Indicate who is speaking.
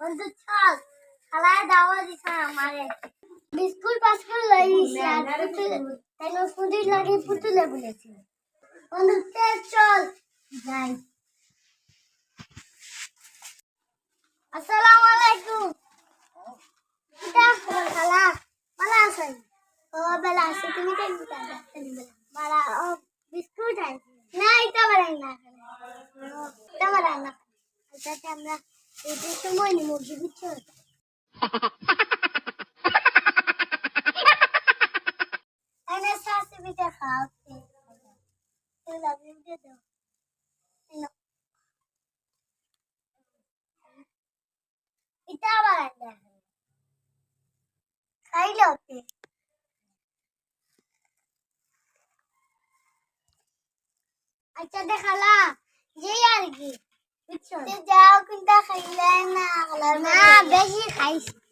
Speaker 1: বন্ধু চল। খালায় দাওয়া দিছে আমারে। বিস্কুট পাস্কুট লই দিছে আর পুতুল। তাই পুতুল লাগে পুতুলে বলেছে বন্ধু চল। যাই। আসসালামু আলাইকুম। কিটা খালা? ভালো আছেন ও বেলা আছে। তুমি কেন কিটা মারা ও বিস্কুট আছে। না এটা বাড়াই না এটা বাড়াই না এটা আমরা এটার সময় কি বুঝছ? এনে শাস্তি পিঠা খাও তুই লাগবে দিয়ে দাও। এটা না খাইলে ওকে। আচ্ছা দেখালা যে আর কি। যাও কিন্তু খাইলে না না বেশি খাইছি